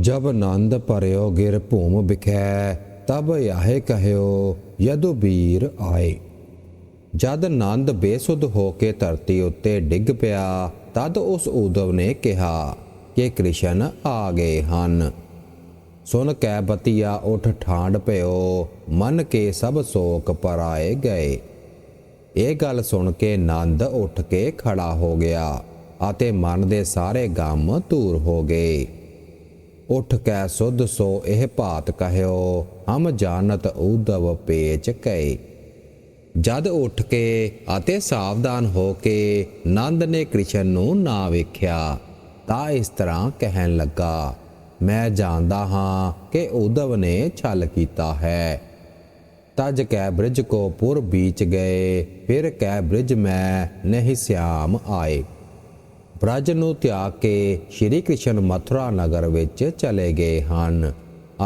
ਜਬ ਆਨੰਦ ਭਰਿਓ, ਗਿਰ ਭੂਮ ਬਿਖੈ ਤਬ ਆਹੇ ਕਹਿਓ, ਯਦੁ ਬੀਰ ਆਏ। ਜਦ ਆਨੰਦ ਬੇਸੁੱਧ ਹੋ ਕੇ ਧਰਤੀ ਉੱਤੇ ਡਿੱਗ ਪਿਆ, ਤਦ ਉਸ ਉਦਵ ਨੇ ਕਿਹਾ ਕਿ ਕ੍ਰਿਸ਼ਨ ਆ ਗਏ ਹਨ। ਸੁਨ ਕੈ ਬਤੀਆ, ਉਠ ਠਾਂਡ ਭਇਓ, ਮਨ ਕੇ ਸਭ ਸੋਕ ਪਰਾਏ ਗਏ। ਇਹ ਗੱਲ ਸੁਣ ਕੇ ਨੰਦ ਉੱਠ ਕੇ ਖੜਾ ਹੋ ਗਿਆ ਅਤੇ ਮਨ ਦੇ ਸਾਰੇ ਗਮ ਦੂਰ ਹੋ ਗਏ। ਉਠ ਕੈ ਸੁਧ ਸੋ ਇਹ ਭਾਤ ਕਹਿਓ, ਹਮ ਜਾਣਤ ਉਦਵ ਪੇਚ ਕੈ। ਜਦ ਉੱਠ ਕੇ ਅਤੇ ਸਾਵਧਾਨ ਹੋ ਕੇ ਨੰਦ ਨੇ ਕ੍ਰਿਸ਼ਨ ਨੂੰ ਨਾ ਵੇਖਿਆ, ਤਾਂ ਇਸ ਤਰ੍ਹਾਂ ਕਹਿਣ ਲੱਗਾ, ਮੈਂ ਜਾਣਦਾ ਹਾਂ ਕਿ ਉਦਵ ਨੇ ਛਲ ਕੀਤਾ ਹੈ। ਤਜ ਕੈ ਬ੍ਰਿਜ ਕੋ ਪੁਰ ਬੀਚ ਗਏ, ਫਿਰ ਕੈ ਬ੍ਰਿਜ ਮੈਂ ਨਹੀਂ ਸਿਆਮ ਆਏ। ਬ੍ਰਜ ਨੂੰ ਤਿਆਗ ਕੇ ਸ਼੍ਰੀ ਕ੍ਰਿਸ਼ਨ ਮਥੁਰਾ ਨਗਰ ਵਿੱਚ ਚਲੇ ਗਏ ਹਨ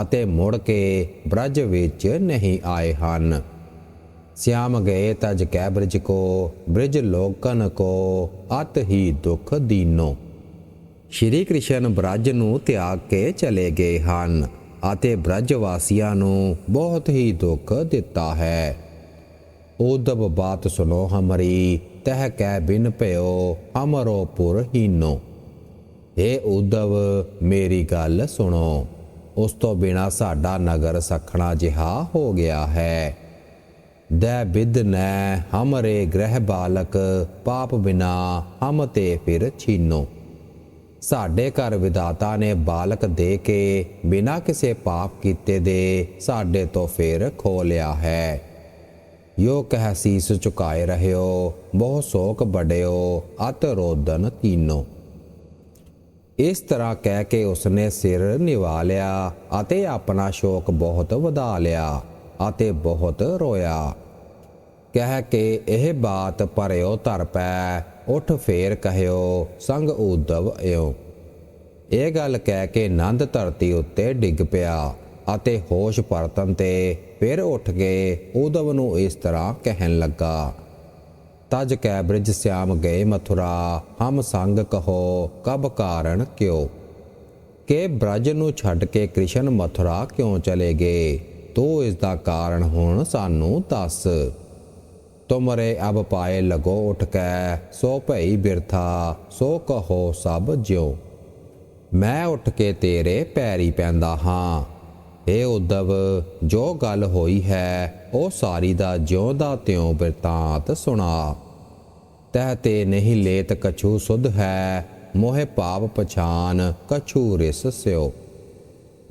ਅਤੇ ਮੁੜ ਕੇ ਬ੍ਰਜ ਵਿੱਚ ਨਹੀਂ ਆਏ ਹਨ। ਸਿਆਮ ਗਏ ਤਜ ਕੈ ਬ੍ਰਿਜ ਕੋ, ਬ੍ਰਿਜ ਲੋਕਨ ਕੋ, ਅਤ ਹੀ ਦੁਖ ਦੀਨੋ। ਸ਼੍ਰੀ ਕ੍ਰਿਸ਼ਨ ਬ੍ਰਜ ਨੂੰ ਤਿਆਗ ਕੇ ਚਲੇ ਗਏ ਹਨ ਅਤੇ ਬ੍ਰਜ ਵਾਸੀਆਂ ਨੂੰ ਬਹੁਤ ਹੀ ਦੁੱਖ ਦਿੱਤਾ ਹੈ। ਉਦਬ ਬਾਤ ਸੁਨੋ ਹਮਰੀ ਤਹ ਕੈ ਬਿਨ ਭਇਓ ਹਮਰੋ ਪੁਰ ਹੀਨੋ। ਏ ਉਦਵ ਮੇਰੀ ਗੱਲ ਸੁਣੋ। ਉਸ ਤੋਂ ਬਿਨਾ ਸਾਡਾ ਨਗਰ ਸਖਣਾ ਜਿਹਾ ਹੋ ਗਿਆ ਹੈ। ਦੈ ਬਿਦ ਨੈ ਹਮਰੇ ਗ੍ਰਹਿ ਬਾਲਕ, ਪਾਪ ਬਿਨਾ ਹਮ ਤੇ ਫਿਰ ਛੀਨੋ। ਸਾਡੇ ਘਰ ਵਿਦਾਤਾ ਨੇ ਬਾਲਕ ਦੇ ਕੇ ਬਿਨਾ ਕਿਸੇ ਪਾਪ ਕੀਤੇ ਦੇ ਸਾਡੇ ਤੋਂ ਫਿਰ ਖੋ ਲਿਆ ਹੈ। ਯੋ ਕਹਿ ਸੀਸ ਝੁਕਾਏ ਰਹਿਓ ਬਹੁ ਸੋਕ ਬੜਿਓ ਅਤ ਰੋਦਨ ਤੀਨੋ ਇਸ ਤਰ੍ਹਾਂ ਕਹਿ ਕੇ ਉਸਨੇ ਸਿਰ ਨਿਵਾ ਲਿਆ ਅਤੇ ਆਪਣਾ ਸ਼ੋਕ ਬਹੁਤ ਵਧਾ ਲਿਆ ਅਤੇ ਬਹੁਤ ਰੋਇਆ ਕਹਿ ਕੇ ਇਹ ਬਾਤ ਪਰਿਓ ਧਰ ਪੈ ਉਠ ਫੇਰ ਕਹਿਓ ਸੰਗ ਉਦਵ ਇਓ ਇਹ ਗੱਲ ਕਹਿ ਕੇ ਨੰਦ ਧਰਤੀ ਉੱਤੇ ਡਿੱਗ ਪਿਆ ਅਤੇ ਹੋਸ਼ ਪਰਤਨ ਤੇ ਫਿਰ ਉੱਠ ਕੇ ਉਦਵ ਨੂੰ ਇਸ ਤਰ੍ਹਾਂ ਕਹਿਣ ਲੱਗਾ, ਤਜ ਕੈ ਬ੍ਰਿਜ ਸਿਆਮ ਗਏ ਮਥੁਰਾ, ਹਮ ਸੰਗ ਕਹੋ ਕਬ ਕਾਰਨ ਕਿਉ? ਕਿ ਬ੍ਰਜ ਨੂੰ ਛੱਡ ਕੇ ਕ੍ਰਿਸ਼ਨ ਮਥੁਰਾ ਕਿਉਂ ਚਲੇ ਗਏ? ਤੋ ਇਸ ਦਾ ਕਾਰਨ ਹੁਣ ਸਾਨੂੰ ਦੱਸ। ਤੁਮਰੇ ਅਬ ਪਾਏ ਲਗੋ ਉਠ ਕੈ, ਸੋ ਭਈ ਬਿਰਥਾ, ਸੋ ਕਹੋ ਸਭ ਜਿਉ। ਮੈਂ ਉੱਠ ਕੇ ਤੇਰੇ ਪੈਰੀ ਪੈਂਦਾ ਹਾਂ। ਏ ਉਦਵ ਜੋ ਗੱਲ ਹੋਈ ਹੈ, ਉਹ ਸਾਰੀ ਦਾ ਜਿਉਂ ਦਾ ਤਿਉਂ ਬਿਰਤਾਂਤ ਸੁਣਾ। ਤਹ ਤੇ ਨਹੀਂ ਲੇਤ ਕਛੂ ਸੁਧ ਹੈ, ਮੋਹਿ ਪਾਪ ਪਛਾਨ ਕਛੂ ਰਿਸ ਸਿਓ।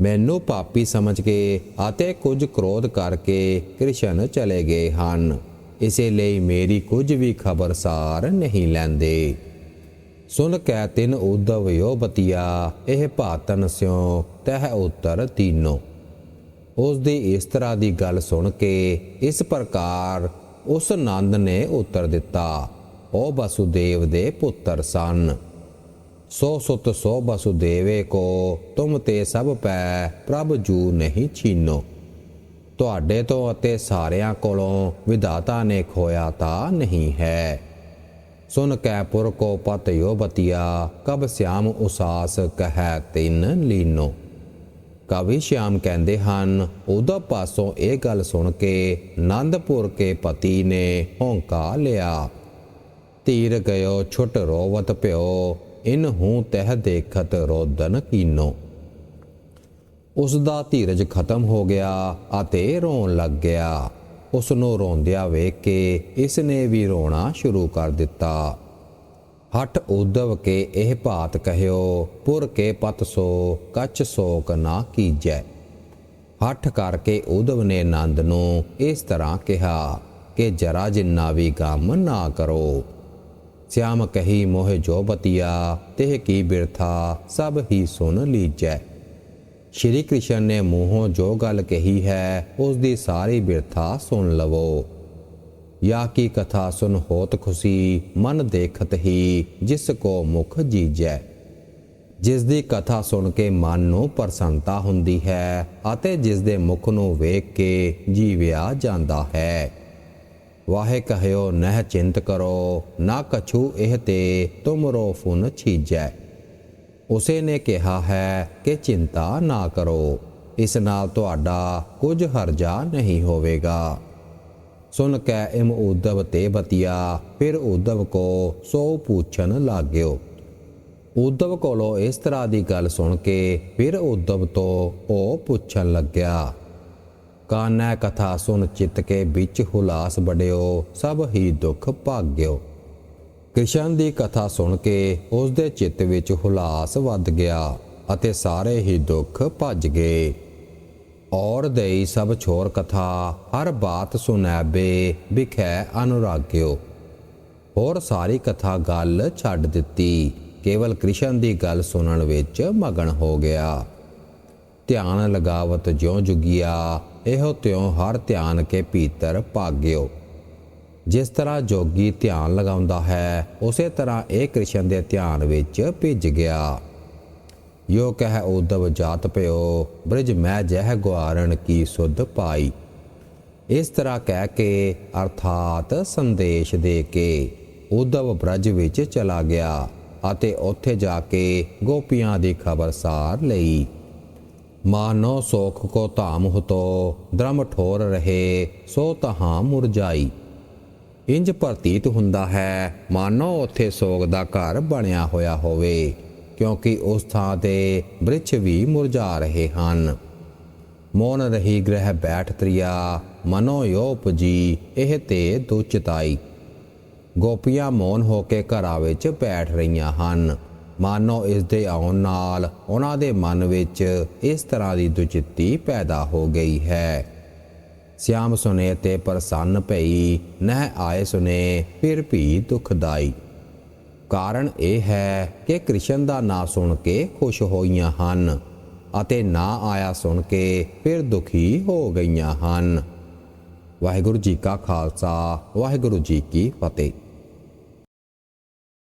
ਮੈਨੂੰ ਪਾਪੀ ਸਮਝ ਕੇ ਅਤੇ ਕੁਝ ਕ੍ਰੋਧ ਕਰਕੇ ਕ੍ਰਿਸ਼ਨ ਚਲੇ ਗਏ ਹਨ। ਇਸੇ ਲਈ ਮੇਰੀ ਕੁਝ ਵੀ ਖਬਰਸਾਰ ਨਹੀਂ ਲੈਂਦੇ। ਸੁਨ ਕੈ ਤਿਨ ਉਦਵ ਯੋ ਬਤੀਆ, ਇਹ ਭਾਤਨ ਸਿਓ, ਤਹ ਉਤਰ ਤੀਨੋ। ਉਸ ਦੀ ਇਸ ਤਰ੍ਹਾਂ ਦੀ ਗੱਲ ਸੁਣ ਕੇ ਇਸ ਪ੍ਰਕਾਰ ਉਸ ਨੰਦ ਨੇ ਉੱਤਰ ਦਿੱਤਾ, ਉਹ ਵਸੁਦੇਵ ਦੇ ਪੁੱਤਰ ਸਨ। ਸੋ ਸੁਤ ਸੋ ਵਸੁਦੇਵੇ ਕੋ, ਤੁਮ ਤੇ ਸਭ ਪੈ ਪ੍ਰਭ ਜੂ ਨਹੀਂ ਛੀਨੋ। ਤੁਹਾਡੇ ਤੋਂ ਅਤੇ ਸਾਰਿਆਂ ਕੋਲੋਂ ਵਿਦਾਤਾ ਨੇ ਖੋਇਆ ਤਾਂ ਨਹੀਂ ਹੈ। ਸੁਨ ਕੈ ਪੁਰ ਕੋ ਪਤ ਯੋ ਬਤੀਆ, ਕਬ ਸਿਆਮ ਉਸਾਸ ਕਹੈ ਤਿਨ ਲੀਨੋ। ਕਵੀ ਸ਼ਿਆਮ ਕਹਿੰਦੇ ਹਨ, ਉਹਦਾ ਪਾਸੋਂ ਇਹ ਗੱਲ ਸੁਣ ਕੇ ਆਨੰਦਪੁਰ ਕੇ ਪਤੀ ਨੇ ਹੌਂਕਾ ਲਿਆ। ਤੀਰ ਗਇਓ, ਛੁੱਟ ਰੋਵਤ ਭਿਓ ਇਨ ਹੂੰ ਤਹਿ ਦੇਖਤ ਰੋਦਨ ਕੀਨੋ। ਉਸ ਦਾ ਧੀਰਜ ਖਤਮ ਹੋ ਗਿਆ ਅਤੇ ਰੋਣ ਲੱਗ ਗਿਆ। ਉਸ ਨੂੰ ਰੋਂਦਿਆਂ ਵੇਖ ਕੇ ਇਸ ਨੇ ਵੀ ਰੋਣਾ ਸ਼ੁਰੂ ਕਰ ਦਿੱਤਾ। ਹਟ ਉਦਵ ਕੇ ਇਹ ਭਾਤ ਕਹਿਓ, ਪੁਰ ਕੇ ਪਤ ਸੋ ਕੱਚ ਸੋਕ ਨਾ ਕੀਜੈ। ਹੱਠ ਕਰਕੇ ਉਦਵ ਨੇ ਨੰਦ ਨੂੰ ਇਸ ਤਰ੍ਹਾਂ ਕਿਹਾ ਕਿ ਜਰਾ ਜਿੰਨਾ ਵੀ ਗਮ ਨਾ ਕਰੋ। ਸਿਆਮ ਕਹੀ ਮੋਹ ਜੋ ਬਤੀਆ, ਤਿਹ ਕੀ ਬਿਰਥਾ, ਸਭ ਹੀ ਸੁਣ ਲੀਜੈ। ਸ਼੍ਰੀ ਕ੍ਰਿਸ਼ਨ ਨੇ ਮੂੰਹੋਂ ਜੋ ਗੱਲ ਕਹੀ ਹੈ ਉਸ ਦੀ ਸਾਰੀ ਬਿਰਥਾ ਸੁਣ ਲਵੋ। ਯਾ ਕੀ ਕਥਾ ਸੁਨ ਹੋਤ ਖੁਸ਼ੀ, ਮਨ ਦੇਖਤ ਹੀ, ਜਿਸ ਕੋ ਮੁਖ ਜੀਜੈ। ਜਿਸ ਦੀ ਕਥਾ ਸੁਣ ਕੇ ਮਨ ਨੂੰ ਪ੍ਰਸੰਨਤਾ ਹੁੰਦੀ ਹੈ, ਅਤੇ ਜਿਸ ਦੇ ਮੁਖ ਨੂੰ ਵੇਖ ਕੇ ਜੀਵਿਆ ਜਾਂਦਾ ਹੈ। ਵਾਹੇ ਕਹਿਓ, ਨਹਿ ਚਿੰਤ ਕਰੋ, ਨਾ ਕਛੂ ਇਹ ਤੇ ਤੁਮਰੋ ਫੁਨ ਛੀਜੈ। ਉਸੇ ਨੇ ਕਿਹਾ ਹੈ ਕਿ ਚਿੰਤਾ ਨਾ ਕਰੋ, ਇਸ ਨਾਲ ਤੁਹਾਡਾ ਕੁਝ ਹਰਜਾ ਨਹੀਂ ਹੋਵੇਗਾ। ਸੁਨ ਕੈ ਇਮ ਉਦਵ ਤੇ ਬਤਿਆ, ਫਿਰ ਉਦਵ ਕੋ ਸੋ ਪੁੱਛਣ ਲਾਗਿਓ। ਉਦਵ ਕੋਲੋਂ ਇਸ ਤਰ੍ਹਾਂ ਦੀ ਗੱਲ ਸੁਣ ਕੇ ਫਿਰ ਉਦਵ ਤੋਂ ਉਹ ਪੁੱਛਣ ਲੱਗਿਆ, ਕਾਨੈ ਕਥਾ ਸੁਣ ਚਿੱਤ ਕੇ ਵਿੱਚ ਹੁਲਾਸ ਬੜਿਓ ਸਭ ਹੀ ਦੁੱਖ ਭਾਗਿਓ। ਕ੍ਰਿਸ਼ਨ ਦੀ ਕਥਾ ਸੁਣ ਕੇ ਉਸ ਦੇ ਚਿੱਤ ਵਿੱਚ ਹੁਲਾਸ ਵੱਧ ਗਿਆ ਅਤੇ ਸਾਰੇ ਹੀ ਦੁੱਖ ਭੱਜ ਗਏ। ਔਰ ਦਈ ਸਭ ਛੋਰ ਕਥਾ, ਹਰ ਬਾਤ ਸੁਨੈਬੇ ਵਿਖੈ ਅਨੁਰਾਗਿਓ। ਹੋਰ ਸਾਰੀ ਕਥਾ ਗੱਲ ਛੱਡ ਦਿੱਤੀ, ਕੇਵਲ ਕ੍ਰਿਸ਼ਨ ਦੀ ਗੱਲ ਸੁਣਨ ਵਿੱਚ ਮਗਨ ਹੋ ਗਿਆ। ਧਿਆਨ ਲਗਾਵਤ ਜਿਉ ਜੁਗਿਆ, ਇਹੋ ਤਿਉ ਹਰ ਧਿਆਨ ਕੇ ਭੀਤਰ ਭਾਗਿਓ। ਜਿਸ ਤਰ੍ਹਾਂ ਜੋਗੀ ਧਿਆਨ ਲਗਾਉਂਦਾ ਹੈ, ਉਸੇ ਤਰ੍ਹਾਂ ਇਹ ਕ੍ਰਿਸ਼ਨ ਦੇ ਧਿਆਨ ਵਿੱਚ ਭਿੱਜ ਗਿਆ। ਯੋ ਕਹਿ ਉਦਵ ਜਾਤ ਪਿਓ ਬ੍ਰਿਜ ਮੈਂ ਜਹ ਗੁਆਰਣ ਕੀ ਸੁਧ ਪਾਈ। ਇਸ ਤਰ੍ਹਾਂ ਕਹਿ ਕੇ ਅਰਥਾਤ ਸੰਦੇਸ਼ ਦੇ ਕੇ ਉਦਵ ਬ੍ਰਜ ਵਿੱਚ ਚਲਾ ਗਿਆ ਅਤੇ ਉੱਥੇ ਜਾ ਕੇ ਗੋਪੀਆਂ ਦੀ ਖਬਰ ਸਾਰ ਲਈ। ਮਾਨੋ ਸੋਖ ਕੋ ਧਾਮ ਹੁਤੋ, ਦ੍ਰਮ ਠੋਰ ਰਹੇ, ਸੋ ਤਹਾਂ ਮੁਰਜਾਈ ਇੰਜ ਪ੍ਰਤੀਤ ਹੁੰਦਾ ਹੈ ਮਾਨੋ ਉੱਥੇ ਸੋਗ ਦਾ ਘਰ ਬਣਿਆ ਹੋਇਆ ਹੋਵੇ। ਕਿਉਂਕਿ ਉਸ ਥਾਂ ਤੇ ਬ੍ਰਿਛ ਵੀ ਮੁਰਝਾ ਰਹੇ ਹਨ। ਮੋਨ ਰਹੀ ਗ੍ਰਹਿ ਬੈਠ ਤ੍ਰਿਆ, ਮਨੋ ਯੋਪਜੀ ਇਹ ਤੇ ਦੁਚਿਤਾਈ। ਗੋਪੀਆਂ ਮੌਨ ਹੋ ਕੇ ਘਰਾਂ ਵਿੱਚ ਬੈਠ ਰਹੀਆਂ ਹਨ। ਮਾਨੋ ਇਸ ਦੇ ਆਉਣ ਨਾਲ ਉਹਨਾਂ ਦੇ ਮਨ ਵਿੱਚ ਇਸ ਤਰ੍ਹਾਂ ਦੀ ਦੁਚਿੱਤੀ ਪੈਦਾ ਹੋ ਗਈ ਹੈ। ਸਿਆਮ ਸੁਨੇ ਤੇ ਪ੍ਰਸੰਨ ਭਈ, ਨਹਿ ਆਏ ਸੁਨੇ, ਫਿਰ ਵੀ ਦੁਖਦਾਈ। ਕਾਰਨ ਇਹ ਹੈ ਕਿ ਕ੍ਰਿਸ਼ਨ ਦਾ ਨਾਂ ਸੁਣ ਕੇ ਖੁਸ਼ ਹੋਈਆਂ ਹਨ ਅਤੇ ਨਾ ਆਇਆ ਸੁਣ ਕੇ ਫਿਰ ਦੁਖੀ ਹੋ ਗਈਆਂ ਹਨ। ਵਾਹਿਗੁਰੂ ਜੀ ਕਾ ਖਾਲਸਾ, ਵਾਹਿਗੁਰੂ ਜੀ ਕੀ ਫਤਿਹ।